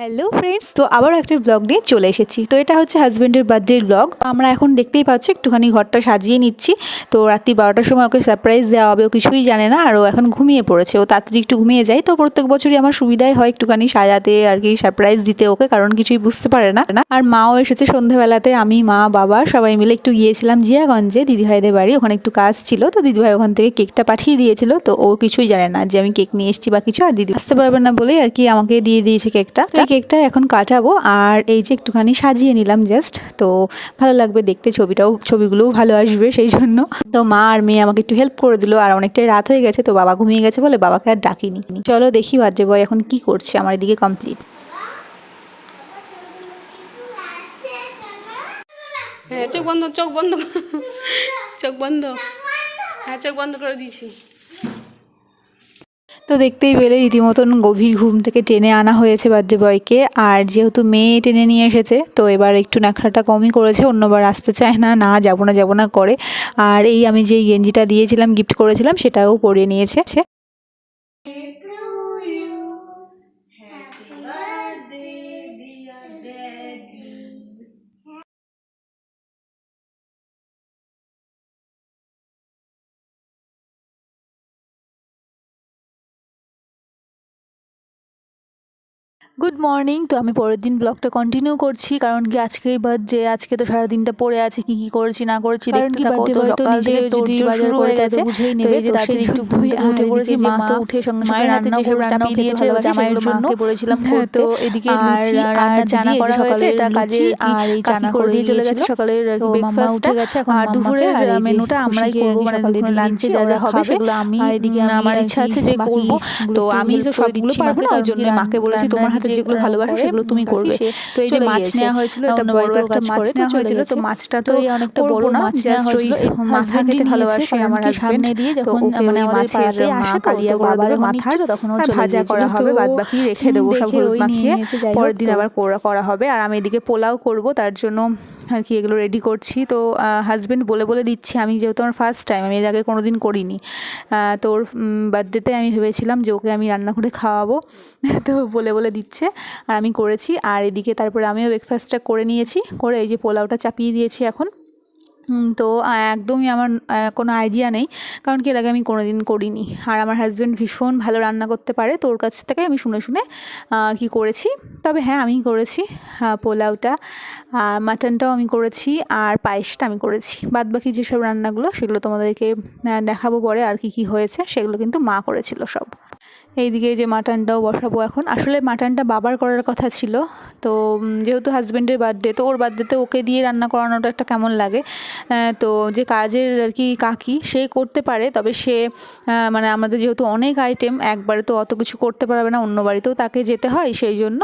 Hello friends তো আবার একটা ব্লগ নিয়ে চলে এসেছি। তো এটা হচ্ছে হাজব্যান্ডের বার্থডের ব্লগ আমরা এখন দেখতেই পাচ্ছি, একটুখানি ঘরটা সাজিয়ে নিচ্ছি। তো রাত্রি বারোটার সময় ওকে সারপ্রাইজ দেওয়া হবে, ও কিছুই জানে না, আর ও এখন ঘুমিয়ে পড়েছে। ও তাড়াতাড়ি একটু ঘুমিয়ে যায়। তো প্রত্যেক বছরই আমার সুবিধাই হয় একটুখানি সাজাতে আর কি সারপ্রাইজ দিতে ওকে, কারণ কিছুই বুঝতে পারে না। আর মাও এসেছে সন্ধ্যাবেলাতে, আমি, মা, বাবা সবাই মিলে একটু গিয়েছিলাম জিয়াগঞ্জে, দিদিভাইদের বাড়ি। ওখানে একটু কাজ ছিল। তো দিদিভাই ওখান থেকে কেকটা পাঠিয়ে দিয়েছিল। তো ও কিছুই জানে না যে আমি কেক নিয়ে এসেছি বা কিছু, আর দিদি আসতে পারবে না বলেই আর কি আমাকে দিয়ে দিয়েছে কেকটা। কেকটা এখন কাটাবো আর এই যে একটুখানি সাজিয়ে নিলাম জাস্ট তো ভালো লাগবে দেখতে, ছবিটাও, ছবিগুলোও ভালো আসবে সেই জন্য। তো মা আর মেয়ে আমাকে একটু হেল্প করে দিল, আর অনেকটাই রাত হয়ে গেছে, তো বাবা ঘুমিয়ে গেছে বলে বাবাকে আর ডাকিনি। চলো দেখি বাজে বয় এখন কি করছে, আমার এদিকে কমপ্লিট হ্যাঁ চোখ বন্ধ চোখ বন্ধ। চোখ বন্ধ। হ্যাঁ চোখ বন্ধ করে দিয়েছি তো দেখতেই পেলে রীতিমতন গভীর ঘুম থেকে টেনে আনা হয়েছে বার্থডে বয়কে আর যেহেতু মেয়ে টেনে নিয়ে এসেছে, তো এবার একটু নাখড়াটা কমই করেছে, অন্যবার আসতে চায় না না যাব না যাব না করে। আর এই আমি যেই গেঞ্জিটা দিয়েছিলাম, গিফট করেছিলাম, সেটাও পরিয়ে নিয়েছে। গুড মর্নিং তো আমি পরের দিন ব্লগটা কন্টিনিউ করছি কারণ কি আজকে বার্থডে আজকে তো সারা দিনটা পড়ে আছে কি কি করেছি না করেছি কারণ কি তো সকাল নিজে যদি বাজার করে গেছে বুঝেই নেবে, যে একটু উঠে পড়েছি মা তো উঠে সঙ্গে সঙ্গে রান্না রান্না দিয়েছে জামাইয়ের জন্য। হ্যাঁ, তো এদিকে লুচি রান্না চানা করা সকালে হয়েছে এটা কাজে আর এই কাকি করে দিয়ে চলে গেছে ব্রেকফাস্টটা উঠে গেছে এখন আর যে মেনুটা আমরাই করব মানে সকালে দুপুরে লাঞ্চে যা যা হবে। সেগুলো আমি আর এদিকে আমার ইচ্ছা আছে যে করব। তো আমি তো সবগুলো পারব না ওই জন্য মাকে বলেছি তোমার হাতে যেগুলো ভালোবাসো সেগুলো তুমি করবে। তো এই যে মাছ নেওয়া হয়েছিল এটা বড় একটা মাছ নেওয়া হয়েছিল। তো মাছটা তো অনেকটা বড় না মাছ নেওয়া হয়েছিল। এই মাথা খেতে ভালোবাসে আমার সামনে দিয়ে যখন মানে মানে আমাদের পাড়াতে আসে কালিয়া তো করে বাবা মাথার তখন ও ভাজা করা হবে বাদ বাকি রেখে দেবো সব হলুদ মাখিয়ে। পরের দিন আবার করা করা হবে। আর আমি এদিকে পোলাও করব তার জন্য আর কি এগুলো রেডি করছি। তো হাজবেন্ড বলে বলে দিচ্ছি আমি যেহেতু আমার ফার্স্ট টাইম আমি এর আগে কোনো দিন করিনি তো ওর বার্থডেতে আমি ভেবেছিলাম যে ওকে আমি রান্না করে খাওয়াবো তো বলে বলে দিচ্ছে আর আমি করেছি। আর এদিকে তারপরে আমিও ব্রেকফাস্টটা করে নিয়েছি। করে এই যে পোলাওটা চাপিয়ে দিয়েছি এখন। তো একদমই আমার কোনো আইডিয়া নেই। কারণ কি, এর আগে আমি কোনো দিন করিনি। আর আমার হাজব্যান্ড ভীষণ ভালো রান্না করতে পারে। তোর কাছ থেকে আমি শুনে শুনে কি করেছি। তবে হ্যাঁ আমি করেছি পোলাওটা। আর মাটনটাও আমি করেছি। আর পায়েসটা আমি করেছি। বাদ বাকি যেসব রান্নাগুলো, সেগুলো তোমাদেরকে দেখাবো পরে আর কি কি হয়েছে, সেগুলো কিন্তু মা করেছিল সব। এইদিকে যে মাটনটাও বসাবো এখন। আসলে মাটনটা বাবার করার কথা ছিল। তো যেহেতু হাজব্যান্ডের বার্থডে তো ওর বার্থডেতে ওকে দিয়ে রান্না করানোটা একটা কেমন লাগে? তো যে কাজের আর কি কাকি, সে করতে পারে, তবে সে মানে আমাদের যেহেতু অনেক আইটেম একবারে তো অত কিছু করতে পারবে না, অন্য বাড়িতেও তাকে যেতে হয়, সেই জন্য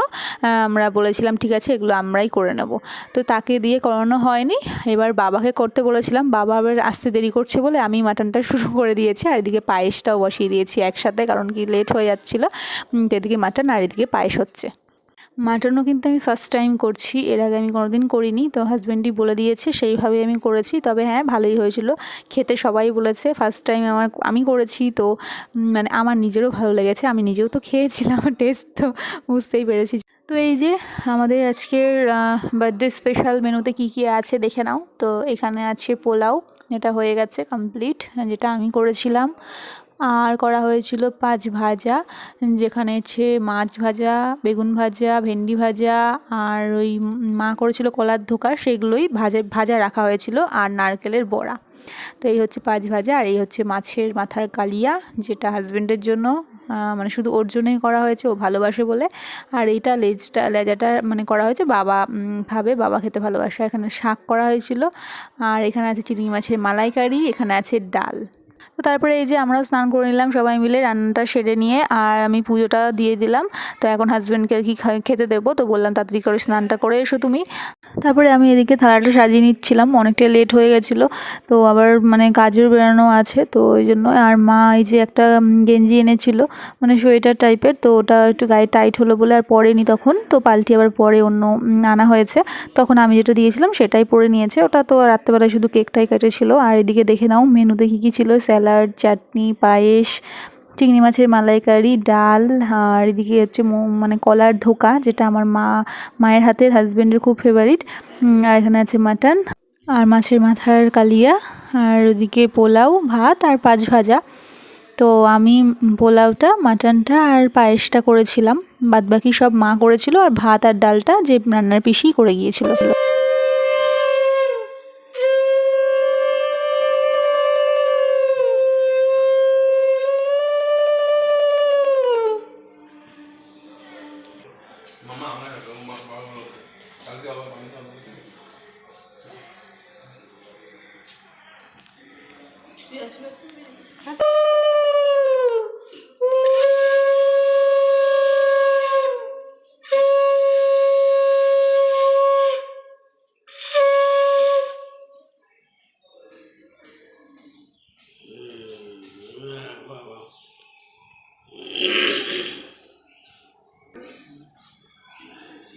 আমরা বলেছিলাম, ঠিক আছে, এগুলো আমরাই করে নেব। তো তাকে দিয়ে করানো হয়নি। এবার বাবাকে করতে বলেছিলাম, বাবা আবার আসতে দেরি করছে বলে আমি মাটনটা শুরু করে দিয়েছি, আর এদিকে পায়েসটাও বসিয়ে দিয়েছি একসাথে, কারণ কি লেট হয়ে যাচ্ছিল। এদিকে মাটন আর এদিকে পায়েস হচ্ছে। মাটনও কিন্তু আমি ফার্স্ট টাইম করছি। এর আগে আমি কোনোদিন করিনি। তো হাজব্যান্ডই বলে দিয়েছে, সেইভাবেই আমি করেছি। তবে হ্যাঁ ভালোই হয়েছিল। খেতে সবাই বলেছে ফার্স্ট টাইম আমার, আমি করেছি। তো মানে আমার নিজেরও ভালো লেগেছে। আমি নিজেও তো খেয়েছিলাম টেস্ট তো বুঝতেই পেরেছি। তো এই যে, আমাদের আজকের বার্থডে স্পেশাল মেনুতে কি কি আছে দেখে নাও। তো এখানে আছে পোলাও, এটা হয়ে গেছে কমপ্লিট যেটা আমি করেছিলাম। আর করা হয়েছিল পাঁচ ভাজা, যেখানে হচ্ছে মাছ ভাজা, বেগুন ভাজা, ভেন্ডি ভাজা আর ওই মা করেছিল কলার ধোকা সেগুলোই ভাজা ভাজা রাখা হয়েছিল আর নারকেলের বড়া। তো এই হচ্ছে পাঁচ ভাজা আর এই হচ্ছে মাছের মাথার কালিয়া, যেটা হাজব্যান্ডের জন্য মানে শুধু ওর জন্যই করা হয়েছে, ও ভালোবাসে বলে। আর এইটা লেজটা, লেজাটা মানে করা হয়েছে, বাবা খাবে, বাবা খেতে ভালোবাসে। এখানে শাক করা হয়েছিল, আর এখানে আছে চিংড়ি মাছের মালাইকারি, এখানে আছে ডাল। তো তারপরে এই যে আমরাও স্নান করে নিলাম, সবাই মিলে রান্নাটা সেরে নিয়ে, আর আমি পুজোটা দিয়ে দিলাম। তো এখন হাজব্যান্ডকে আর কি খেতে দেবো। তো বললাম, তাড়াতাড়ি করে স্নানটা করে এসো তুমি। তারপরে আমি এদিকে থালাটা সাজিয়ে নিচ্ছিলাম। অনেকটা লেট হয়ে গেছিল। তো আবার মানে কাজের বেরোনো আছে, তো ওই জন্য আর মা এই যে একটা গেঞ্জি এনেছিল মানে সোয়েটার টাইপের, তো ওটা একটু গায়ে টাইট হলো বলে আর পরেনি তখন। তো পাল্টি আবার পরে অন্য আনা হয়েছে। তখন আমি যেটা দিয়েছিলাম সেটাই পরে নিয়েছে। ওটা তো রাত্রেবেলায় শুধু কেকটাই কেটেছিল। আর এদিকে দেখে নাও মেনুতে কী কী ছিল? স্যালাড, চাটনি, পায়েস, চিংড়ি মাছের মালাইকারি, ডাল, আর এদিকে হচ্ছে মানে কলার ধোকা, যেটা আমার মা মায়ের হাতের হাজব্যান্ডের খুব ফেভারিট আর এখানে আছে মাটন, আর মাছের মাথার কালিয়া, আর ওদিকে পোলাও, ভাত, আর পাঁচ ভাজা। তো আমি পোলাওটা, মাটনটা, আর পায়েসটা করেছিলাম। বাদবাকি সব মা করেছিল, আর ভাত আর ডালটা যে রান্নার পিসি করে গিয়েছিল।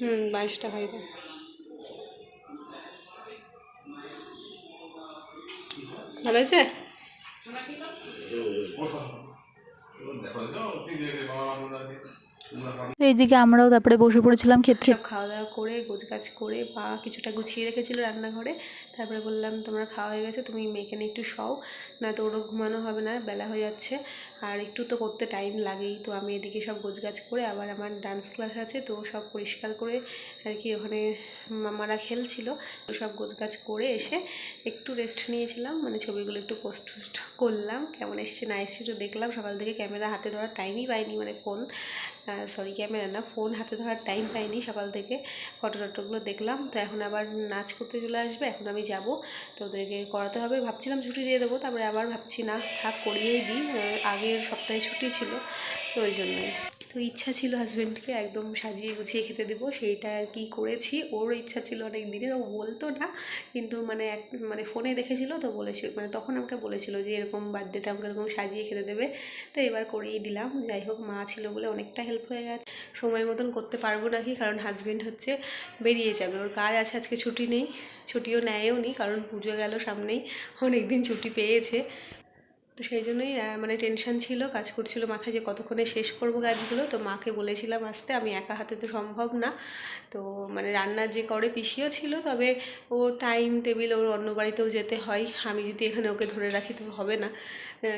হুম বাইশটা খাইবে ভালো হয়েছে তো আছে এইদিকে আমরাও তারপরে বসে পড়েছিলাম ক্ষেত্রে। সব খাওয়া দাওয়া করে গোছগাছ করে বা কিছুটা গুছিয়ে রেখেছিল রান্নাঘরে। তারপরে বললাম তোমরা খাওয়া হয়ে গেছে তুমি মেয়েকে নিয়ে একটু শও না তো ওরও ঘুমানো হবে না বেলা হয়ে যাচ্ছে। আর একটু তো করতে টাইম লাগেই। তো আমি এদিকে সব গোছগাছ করে আবার আমার ডান্স ক্লাস আছে তো সব পরিষ্কার করে আর কি ওখানে মামারা খেলছিল। তো সব গোছগাছ করে এসে একটু রেস্ট নিয়েছিলাম মানে ছবিগুলো একটু পোস্ট টোস্ট করলাম কেমন এসছে না এসছে তো দেখলাম। সকাল থেকে ক্যামেরা হাতে ধরার টাইমই পাইনি মানে ফোন সরি ক্যামেরা না ফোন হাতে ধরার টাইম পাইনি। সকাল থেকে ফটো টটোগুলো দেখলাম তো এখন আবার নাচ করতে চলে আসবে এখন আমি যাব। তো ওদেরকে করাতে হবে ভাবছিলাম ছুটি দিয়ে দেবো তারপরে আবার ভাবছি না থাক করিয়েই দিই। আহ, আগের সপ্তাহে ছুটি ছিল, তো ওই জন্যই। তো ইচ্ছা ছিল হাজব্যান্ডকে একদম সাজিয়ে গুছিয়ে খেতে দেবো, সেইটা আর কি করেছি। ওর ইচ্ছা ছিল অনেক দিনের, ও বলতো না, কিন্তু মানে এক মানে ফোনে দেখেছিল তো বলেছিল মানে তখন আমাকে বলেছিল যে এরকম বার্থডেতে আমাকে এরকম সাজিয়ে খেতে দেবে। তো এবার করেই দিলাম, যাই হোক মা ছিল বলে অনেকটা হেল্প হয়ে গেছে। সময় মতন করতে পারব নাকি, কারণ হাজব্যান্ড হচ্ছে বেরিয়ে যাবে। ওর কাজ আছে, আজকে ছুটি নেই, ছুটিও নেয়ও নি, কারণ পুজো গেল সামনেই অনেক দিন ছুটি পেয়েছে। তো সেই জন্যই মানে টেনশন ছিল, কাজ করছিল মাথায় যে কতক্ষণে শেষ করব কাজগুলো। তো মাকে বলেছিলাম আসতে, আমি একা হাতে তো সম্ভব না। তো মানে রান্নার যে করে পিসিও ছিল, তবে ও টাইম টেবিল ওর অন্য বাড়িতেও যেতে হয়। আমি যদি এখানে ওকে ধরে রাখি, তো হবে না।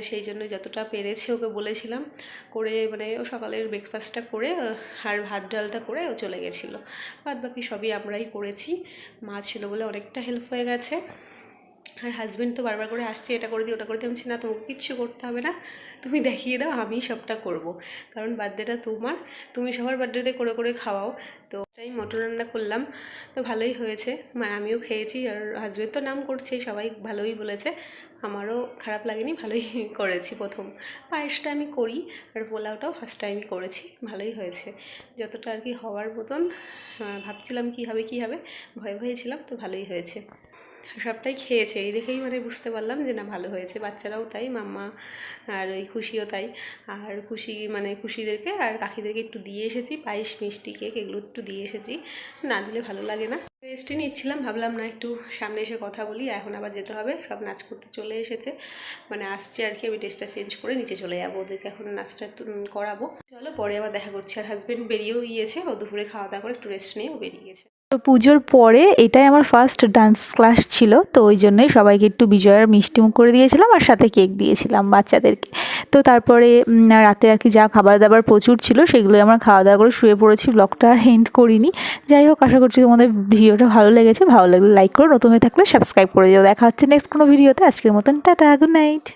সেই জন্য যতটা পেরেছে ওকে বলেছিলাম। করে মানে ও সকালের ব্রেকফাস্টটা করে আর ভাত ডালটা করে ও চলে গেছিল। বাদ বাকি সবই আমরাই করেছি। মা ছিল বলে অনেকটা হেল্প হয়ে গেছে। আর হাজব্যান্ড তো বারবার করে আসছে, এটা করে দিই ওটা করে দিই আমি না, তোমাকে কিচ্ছু করতে হবে না, তুমি দেখিয়ে দাও, আমি সবটা করব। কারণ বার্থডেটা তোমার, তুমি সবার বার্থডেতে করে করে খাওয়াও। তো তাই মটন রান্না করলাম, তো ভালোই হয়েছে। মানে আমিও খেয়েছি আর হাজব্যান্ড তো নাম করছেই, সবাই ভালোই বলেছে। আমারও খারাপ লাগেনি, ভালোই করেছি প্রথম। পায়েসটা আমি করি আর পোলাওটাও ফার্স্ট টাইমই করেছি, ভালোই হয়েছে। যতটা আর কি হওয়ার মতন ভাবছিলাম কী হবে কী হবে, ভয় ভয়ে ছিলাম, তো ভালোই হয়েছে। সবটাই খেয়েছে। এই দেখেই মানে বুঝতে পারলাম যে না, ভালো হয়েছে। বাচ্চারাও তাই, মাম্মা আর ওই খুশিও তাই। আর খুশি মানে খুশিদেরকে আর কাকিদেরকে একটু দিয়ে এসেছি, পায়েস, মিষ্টি, কেক এগুলো একটু দিয়ে এসেছি। না দিলে ভালো লাগে না। রেস্টই নিচ্ছিলাম, ভাবলাম না একটু সামনে এসে কথা বলি, এখন আবার যেতে হবে। সব নাচ করতে চলে এসেছে। মানে আসছে আর কি, আমি টেস্টটা চেঞ্জ করে নিচে চলে যাব, ওদেরকে এখন নাচটা করাবো। চলো পরে আবার দেখা করছি। আর হাজব্যান্ড বেরিয়েও গিয়েছে, ও দুপুরে খাওয়া দাওয়া করে একটু রেস্ট নিয়েও বেরিয়ে গেছে। তো পুজোর পরে এটাই আমার ফার্স্ট ডান্স ক্লাস ছিল, তো ওই জন্যই সবাইকে একটু বিজয়ার মিষ্টি মুখ করে দিয়েছিলাম আর সাথে কেক দিয়েছিলাম বাচ্চাদেরকে। তো তারপরে রাতে আর কি যা খাবার দাবার প্রচুর ছিল সেগুলো আমরা খাওয়া দাওয়া করে শুয়ে পড়েছি ব্লগটা আর হেন্ড করিনি। যাই হোক, আশা করছি তোমাদের ভিডিওটা ভালো লেগেছে, ভালো লাগলে লাইক করো, নতুন হয়ে থাকলে সাবস্ক্রাইব করে দিও। দেখা হচ্ছে নেক্সট কোনো ভিডিওতে আজকের মতন, টাটা গুড নাইট